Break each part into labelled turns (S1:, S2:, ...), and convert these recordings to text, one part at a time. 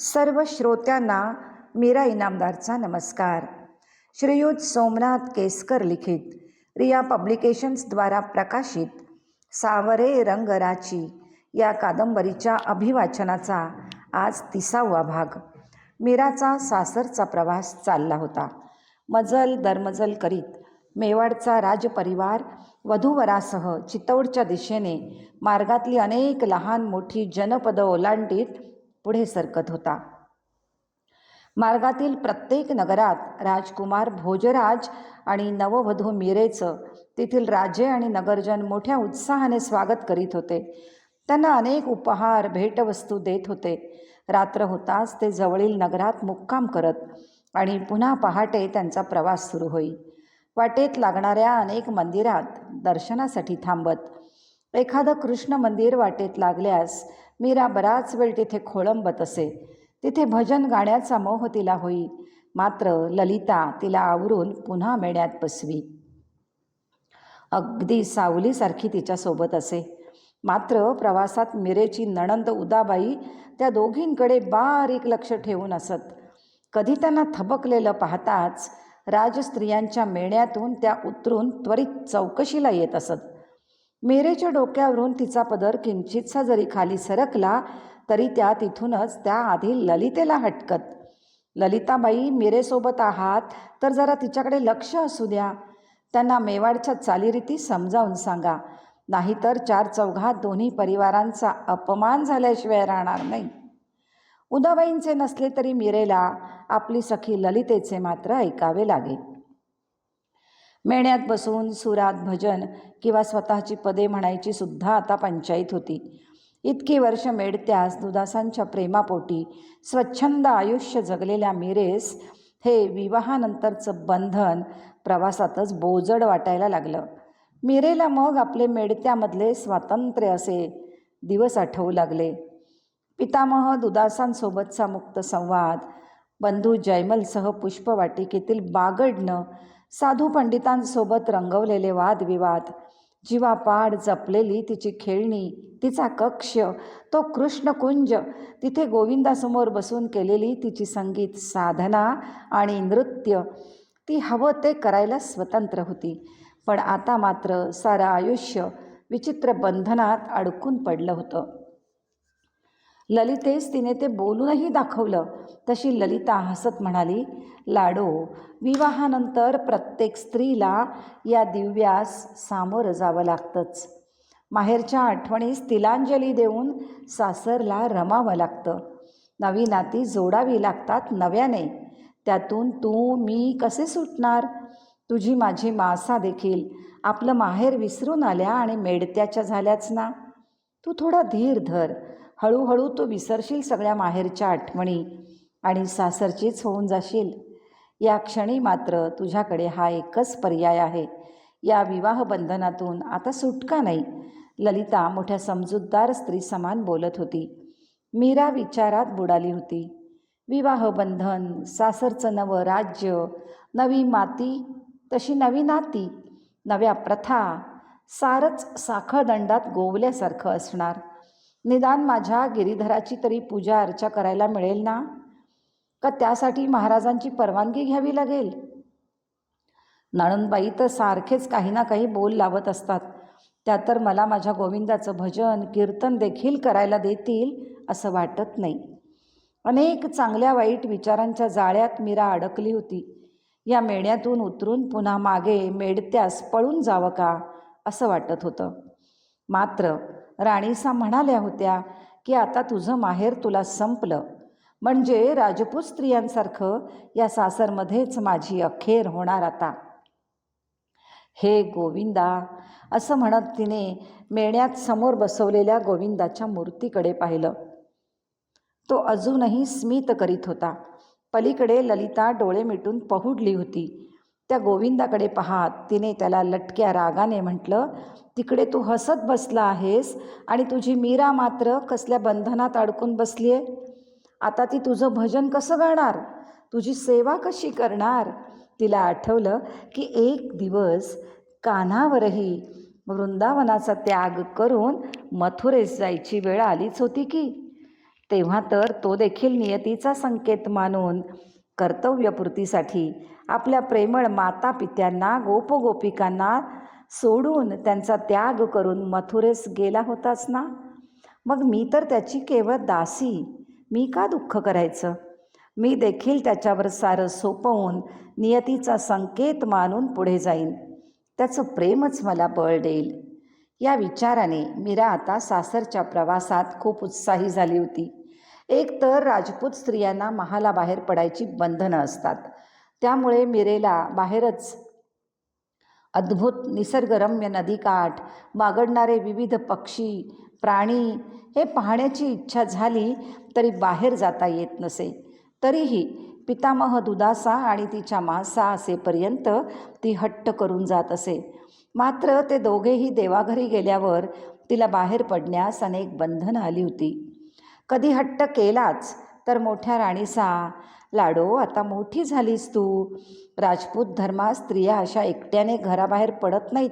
S1: सर्व श्रोत्यांना मीरा इनामदारचा नमस्कार. श्रीयुत सोमनाथ केसकर लिखित रिया पब्लिकेशन्सद्वारा प्रकाशित सावरे रंगराची या कादंबरीच्या अभिवाचनाचा आज तिसावा भाग. मीराचा सासरचा प्रवास चालला होता. मजल दरमजल करीत मेवाडचा राजपरिवार वधूवरासह चितौडच्या दिशेने मार्गातली अनेक लहान मोठी जनपदं ओलांडीत पुढे सरकत होता. मार्गातील प्रत्येक नगरात राजकुमार भोजराज आणि नववधू मिरेचं तेथील राजे आणि नगरजन मोठ्या उत्साहाने स्वागत करीत होते. त्यांना अनेक उपहार भेटवस्तू देत होते. रात्र होताच ते जवळील नगरात मुक्काम करत आणि पुन्हा पहाटे त्यांचा प्रवास सुरू होई. वाटेत लागणाऱ्या अनेक मंदिरात दर्शनासाठी थांबत. एखादं कृष्ण मंदिर वाटेत लागल्यास मीरा बराच वेळ तिथे खोळंबत असे. तिथे भजन गाण्याचा मोह तिला होई. मात्र ललिता तिला आवरून पुन्हा मेण्यात बसवी. अगदी सावलीसारखी तिच्यासोबत असे. मात्र प्रवासात मिरेची नणंद उदाबाई त्या दोघींकडे बारीक लक्ष ठेवून असत. कधी त्यांना थबकलेलं पाहताच राजस्त्रियांच्या मेण्यातून त्या उतरून त्वरित चौकशीला येत असत. मेरेच्या डोक्यावरून तिचा पदर किंचितसा जरी खाली सरकला तरी त्या तिथूनच त्याआधी ललितेला हटकत. ललिताबाई मेरेसोबत आहात तर जरा तिच्याकडे लक्ष असू द्या. त्यांना मेवाडच्या चालीरीती समजावून सांगा. नाहीतर चार चौघात दोन्ही परिवारांचा अपमान झाल्याशिवाय राहणार नाही. उदाबाईंचे नसले तरी मिरेला आपली सखी ललितेचे मात्र ऐकावे लागेल मेण्यात बसून सुरात भजन किंवा स्वतःची पदे म्हणायची सुद्धा आता पंचायत होती. इतकी वर्ष मेडत्यास दुदासांच्या प्रेमापोटी स्वच्छंद आयुष्य जगलेल्या मिरेस हे विवाहानंतरचं बंधन प्रवासातच बोजड वाटायला लागलं. मिरेला मग आपले मेडत्यामधले स्वातंत्र्य असे दिवस आठवू लागले. पितामह दुदासांसोबतचा मुक्त संवाद बंधू जयमलसह पुष्पवाटिकेतील बागडणं साधू पंडितांसोबत रंगवलेले वादविवाद. जीवापाड जपलेली तिची खेळणी तिचा कक्ष तो कृष्णकुंज तिथे गोविंदासमोर बसून केलेली तिची संगीत साधना आणि नृत्य ती हवं ते करायला स्वतंत्र होती. पण आता मात्र सारं आयुष्य विचित्र बंधनात अडकून पडलं होतं. ललितेस तिने ते बोलूनही दाखवलं. तशी ललिता हसत म्हणाली लाडो विवाहानंतर प्रत्येक स्त्रीला या दिव्यास सामोरं जावं लागतंच. माहेरच्या आठवणीस तिलांजली देऊन सासरला रमावं लागतं. नवी नाती जोडावी लागतात नव्याने. त्यातून तू मी कसे सुटणार? तुझी माझी मासा देखील. आपलं माहेर विसरून आल्या आणि मेडत्याच्या झाल्याच ना? तू थोडा धीर धर. हळूहळू तू विसरशील सगळ्या माहेरच्या आठवणी आणि सासरचीच होऊन जाशील. या क्षणी मात्र तुझ्याकडे हा एकच पर्याय आहे. या विवाह बंधनातून आता सुटका नाही. ललिता मोठ्या समजूतदार स्त्री समान बोलत होती. मीरा विचारात बुडाली होती. विवाह बंधन सासरचं नवं राज्य नवी माती तशी नवी नाती नव्या प्रथा सारच साखळदंडात गोवल्यासारखं असणार. निदान माझ्या गिरीधराची तरी पूजा अर्चा करायला मिळेल ना? का त्यासाठी महाराजांची परवानगी घ्यावी लागेल? नणंदबाई तर सारखेच काही ना काही बोल लावत असतात. त्या तर मला माझ्या गोविंदाचं भजन कीर्तन देखील करायला देतील असं वाटत नाही. अनेक चांगल्या वाईट विचारांच्या जाळ्यात मीरा अडकली होती. या मेण्यातून उतरून पुन्हा मागे मेडत्यास पळून जावं का? असं वाटत होतं. मात्र राणीसा म्हणाल्या होत्या की आता तुझं माहेर तुला संपलं. म्हणजे राजपूत स्त्रियांसारखं या सासरमध्येच माझी अखेर होणार आता. हे गोविंदा असं म्हणत तिने मेण्यात समोर बसवलेल्या गोविंदाच्या मूर्तीकडे पाहिलं. तो अजूनही स्मित करीत होता. पलीकडे ललिता डोळे मिटून पहुडली होती. त्या गोविंदाकडे पाहात तिने त्याला लटक्या रागाने म्हटलं तिकडे तू हसत बसला आहेस आणि तुझी मीरा मात्र कसल्या बंधनात अडकून बसली आहे आता ती तुझं भजन कसं गाणार? तुझी सेवा कशी करणार? तिला आठवलं की एक दिवस कान्हावरही वृंदावनाचा त्याग करून मथुरेस जायची वेळ आलीच होती की. तेव्हा तर तो देखील नियतीचा संकेत मानून कर्तव्यपूर्तीसाठी आपल्या प्रेमळ माता पित्यांना गोपगोपिकांना सोडून त्यांचा त्याग करून मथुरेस गेला होताच ना? मग मी तर त्याची केवळ दासी. मी का दुःख करायचं? मी देखील त्याच्यावर सारं सोपवून नियतीचा संकेत मानून पुढे जाईन. त्याचं प्रेमच मला बळ देईल. या विचाराने मीरा आता सासरच्या प्रवासात खूप उत्साही झाली होती. एक तर राजपूत स्त्रियांना महाला बाहेर पडायची बंधनं असतात. त्यामुळे मिरेला बाहेरच अद्भुत निसर्गरम्य नदीकाठ बागडणारे विविध पक्षी प्राणी हे पाहण्याची इच्छा झाली तरी बाहेर जाता येत नसे. तरीही पितामह दुदासा आणि तिच्या मासा असेपर्यंत ती हट्ट करून जात असे. मात्र ते दोघेही देवाघरी गेल्यावर तिला बाहेर पडण्यास अनेक बंधनं आली होती. कधी हट्ट केलाच तर मोठ्या राणीसा लाडो आता मोठी झालीस तू. राजपूत धर्मात स्त्रिया अशा एकट्याने घराबाहेर पडत नाहीत.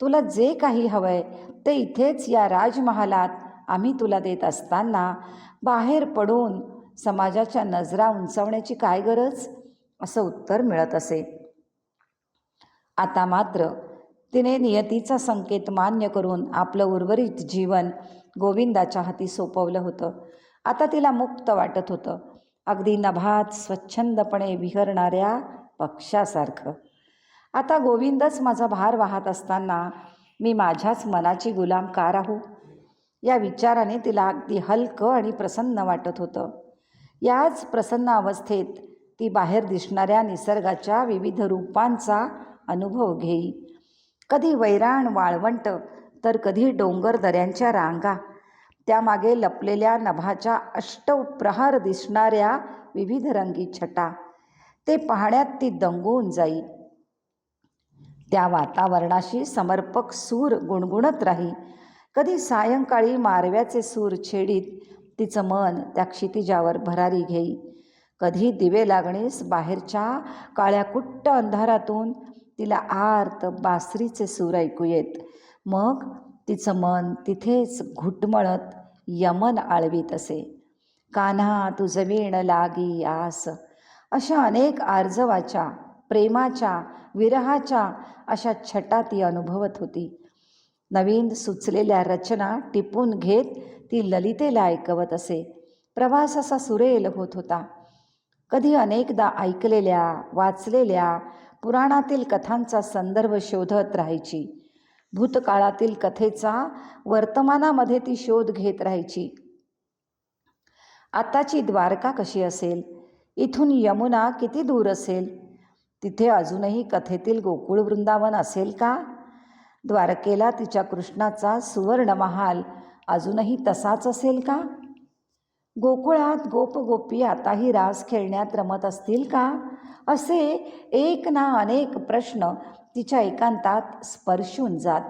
S1: तुला जे काही हवंय ते इथेच या राजमहालात आम्ही तुला देत असताना बाहेर पडून समाजाच्या नजरा उंचावण्याची काय गरज? असं उत्तर मिळत असे. आता मात्र तिने नियतीचा संकेत मान्य करून आपलं उर्वरित जीवन गोविंदाच्या हाती सोपवलं होतं. आता तिला मुक्त वाटत होतं. अगदी नभात स्वच्छंदपणे विहरणाऱ्या पक्षासारखं. आता गोविंदच माझा भार वाहत असताना मी माझ्याच मनाची गुलाम का राहू? या विचाराने तिला अगदी हलकं आणि प्रसन्न वाटत होतं. याच प्रसन्न अवस्थेत ती बाहेर दिसणाऱ्या निसर्गाच्या विविध रूपांचा अनुभव घेई. कधी वैराण वाळवंट तर कधी डोंगर दऱ्यांच्या रांगा. त्यामागे लपलेल्या नभाच्या अष्टप्रहार दिसणाऱ्या विविध रंगी छटा. ते पाहण्यात ती दंगून जाई. त्या वातावरणाशी समर्पक सूर गुणगुणत राही. कधी सायंकाळी मारव्याचे सूर छेडीत तिचं मन त्या क्षितिजावर भरारी घेई. कधी दिवे लागणीस बाहेरच्या काळ्याकुट्ट अंधारातून तिला आर्त बासरीचे सूर ऐकू येत. मग तिचं मन तिथेच घुटमळत यमन आळवीत असे. कान्हा तुझं वीण लागी आस अशा अनेक आर्जवाच्या प्रेमाच्या विरहाच्या अशा छटा ती अनुभवत होती. नवीन सुचलेल्या रचना टिपून घेत ती ललितेला ऐकवत असे. प्रवास असा सुरेल होत होता. कधी अनेकदा ऐकलेल्या वाचलेल्या पुराणातील कथांचा संदर्भ शोधत राहायची. भूतकाळातील कथेचा वर्तमानामध्ये ती शोध घेत राहायची. आताची द्वारका कशी असेल? इथून यमुना किती दूर असेल? तिथे अजूनही कथेतील गोकुळ वृंदावन असेल का? द्वारकेला तिच्या कृष्णाचा सुवर्णमहाल अजूनही तसाच असेल का? गोकुळात गोपगोपी आताही रास खेळण्यात रमत असतील का? असे एक ना अनेक प्रश्न तिच्या एकांतात स्पर्शून जात.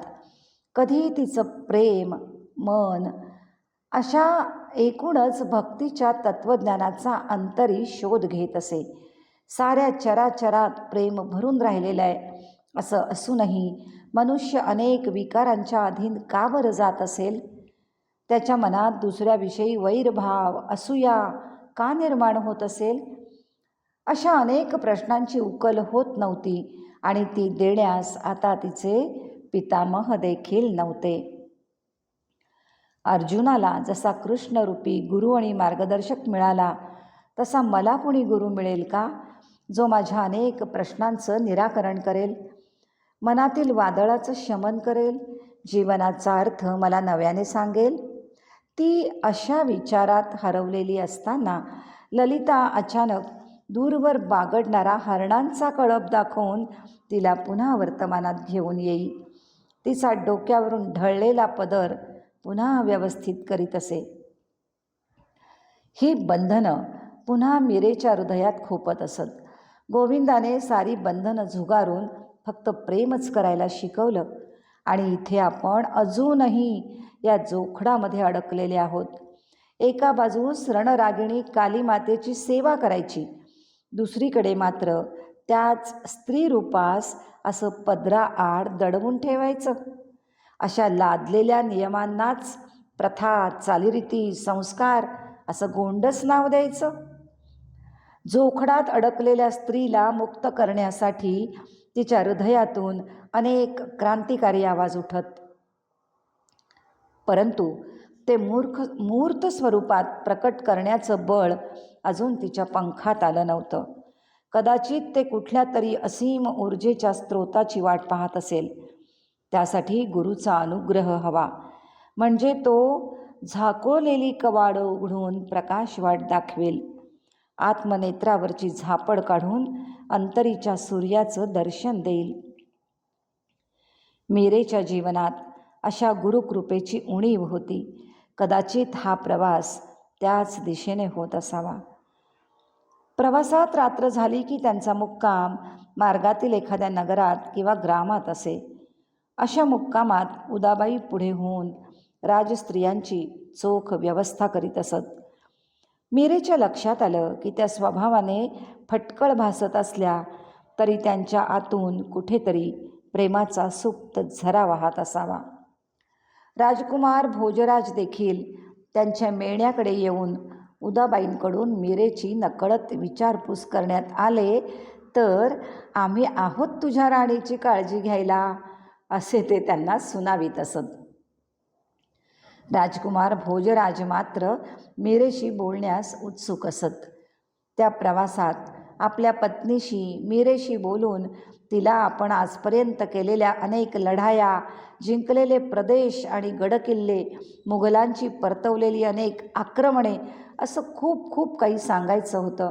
S1: कधी तिचं प्रेम मन अशा एकूणच भक्तीच्या तत्त्वज्ञानाचा अंतरी शोध घेत असे. साऱ्या चराचरात प्रेम भरून राहिलेलं आहे. असं असूनही मनुष्य अनेक विकारांच्या अधीन का बरं जात असेल? त्याच्या मनात दुसऱ्याविषयी वैरभाव असूया का निर्माण होत असेल? अशा अनेक प्रश्नांची उकल होत नव्हती. आणि ती देण्यास आता तिचे पितामह देखील नव्हते. अर्जुनाला जसा कृष्णरूपी गुरु आणि मार्गदर्शक मिळाला तसा मला कुणी गुरु मिळेल का? जो माझ्या अनेक प्रश्नांचं निराकरण करेल मनातील वादळाचं शमन करेल जीवनाचा अर्थ मला नव्याने सांगेल. ती अशा विचारात हरवलेली असताना ललिता अचानक दूरवर बागडणारा हरणांचा कळप दाखवून तिला पुन्हा वर्तमानात घेऊन येई. तिचा डोक्यावरून ढळलेला पदर पुन्हा व्यवस्थित करीत असे. ही बंधनं पुन्हा मिरेच्या हृदयात खोपत असत. गोविंदाने सारी बंधनं झुगारून फक्त प्रेमच करायला शिकवलं आणि इथे आपण अजूनही या जोखडामध्ये अडकलेले आहोत. एका बाजूस रणरागिणी कालीमातेची सेवा करायची दुसरीकडे मात्र त्याच स्त्री रूपास असं पदरा आड दडवून ठेवायचं. अशा लादलेल्या नियमांनाच प्रथा चालीरीती संस्कार असं गोंडस नाव द्यायचं. जोखडात अडकलेल्या स्त्रीला मुक्त करण्यासाठी तिच्या हृदयातून अनेक क्रांतिकारी आवाज उठत. परंतु ते मूर्ख मूर्त स्वरूपात प्रकट करण्याचं बळ अजून तिच्या पंखात आलं नव्हतं. कदाचित ते कुठल्या तरी असीम ऊर्जेच्या स्रोताची वाट पाहत असेल. त्यासाठी गुरुचा अनुग्रह हवा. म्हणजे तो झाकोलेली कवाडं उघडून प्रकाश वाट दाखवेल. आत्मनेत्रावरची झापड काढून अंतरीच्या सूर्याचं दर्शन देईल. मीरेच्या जीवनात अशा गुरुकृपेची उणीव होती. कदाचित हा प्रवास त्याच दिशेने होत असावा. प्रवासात रात्र झाली की त्यांचा मुक्काम मार्गातील एखाद्या नगरात किंवा ग्रामात असे. अशा मुक्कामात उदाबाई पुढे होऊन राजस्त्रियांची चोख व्यवस्था करीत असत. मीरेच्या लक्षात आलं की त्या स्वभावाने फटकळ भासत असल्या तरी त्यांच्या आतून कुठेतरी प्रेमाचा सुप्त झरा वाहत असावा. राजकुमार भोजराज देखील त्यांच्या मेळण्याकडे येऊन उदाबाईंकडून मिरेची नकळत विचारपूस करण्यात आले तर आम्ही आहोत तुझ्या राणीची काळजी घ्यायला असे ते त्यांना सुनावीत असत. राजकुमार भोजराज मात्र मिरेशी बोलण्यास उत्सुक असत. त्या प्रवासात आपल्या पत्नीशी मीरेशी बोलून तिला आपण आजपर्यंत केलेल्या अनेक लढाया जिंकलेले प्रदेश आणि गडकिल्ले मुघलांची परतवलेली अनेक आक्रमणे असं खूप खूप काही सांगायचं होतं.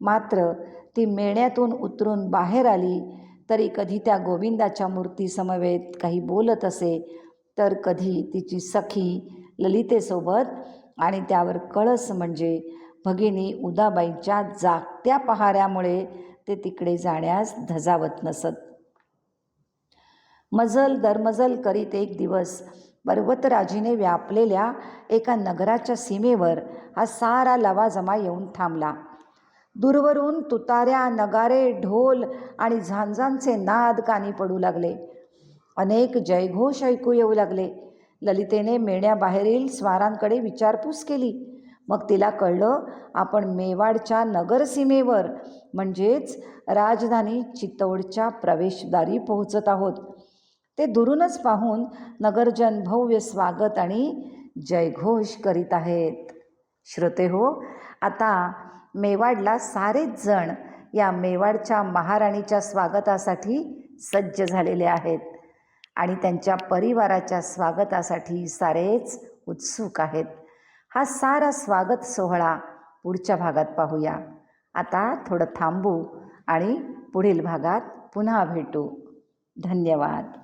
S1: मात्र ती मेण्यातून उतरून बाहेर आली तरी कधी त्या गोविंदाच्या मूर्तीसमवेत काही बोलत असे तर कधी तिची सखी ललितेसोबत आणि त्यावर कळस म्हणजे भगिनी उदाबाईंच्या जागत्या पहाऱ्यामुळे ते तिकडे जाण्यास धजावत नसत. मजल दरमजल करीत एक दिवस पर्वतराजीने व्यापलेल्या एका नगराच्या सीमेवर हा सारा लवाजमा येऊन थांबला. दूरवरून तुताऱ्या नगारे ढोल आणि झांजांचे नाद कानी पडू लागले. अनेक जयघोष ऐकू येऊ लागले. ललितेने मेण्याबाहेरील स्वारांकडे विचारपूस केली. मग तिला कळलं आपण मेवाडच्या नगरसीमेवर म्हणजेच राजधानी चित्तौडच्या प्रवेशद्वारी पोहोचत आहोत. ते दुरूनच पाहून नगरजन भव्य स्वागत आणि जयघोष करीत आहेत. श्रोते हो आता मेवाडला सारेच जण या मेवाडच्या महाराणीच्या स्वागतासाठी सज्ज झालेले आहेत आणि त्यांच्या परिवाराच्या स्वागतासाठी सारेच उत्सुक आहेत. हा सारा स्वागत सोहळा पुढच्या भागात पाहूया. आता थोडं थांबू आणि पुढील भागात पुन्हा भेटू. धन्यवाद.